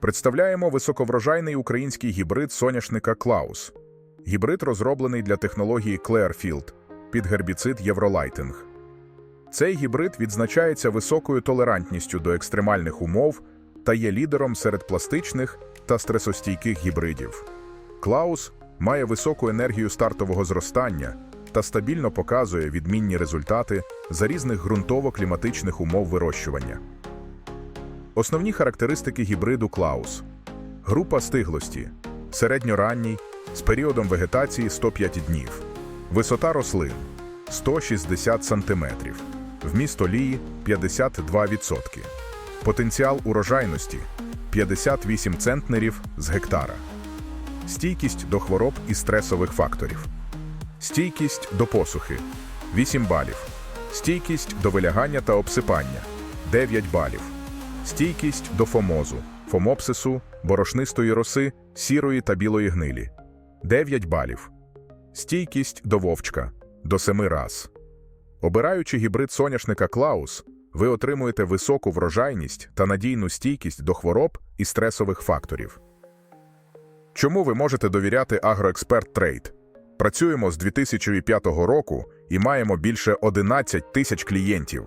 Представляємо високоврожайний український гібрид соняшника Клаус. Гібрид розроблений для технології Clearfield під гербіцид Євролайтинг. Цей гібрид відзначається високою толерантністю до екстремальних умов та є лідером серед пластичних та стресостійких гібридів. Клаус має високу енергію стартового зростання та стабільно показує відмінні результати за різних ґрунтово-кліматичних умов вирощування. Основні характеристики гібриду Клаус. Група стиглості. Середньоранній, з періодом вегетації 105 днів. Висота рослин 160 см. Вміст олії 52%. Потенціал урожайності 58 центнерів з гектара. Стійкість до хвороб і стресових факторів. Стійкість до посухи 8 балів. Стійкість до вилягання та обсипання 9 балів. Стійкість до фомозу, фомопсису, борошнистої роси, сірої та білої гнилі 9 балів. Стійкість до вовчка до 7 раз. Обираючи гібрид соняшника Клаус, ви отримуєте високу врожайність та надійну стійкість до хвороб і стресових факторів. Чому ви можете довіряти Агроексперт Трейд? Працюємо з 2005 року і маємо більше 11 тисяч клієнтів.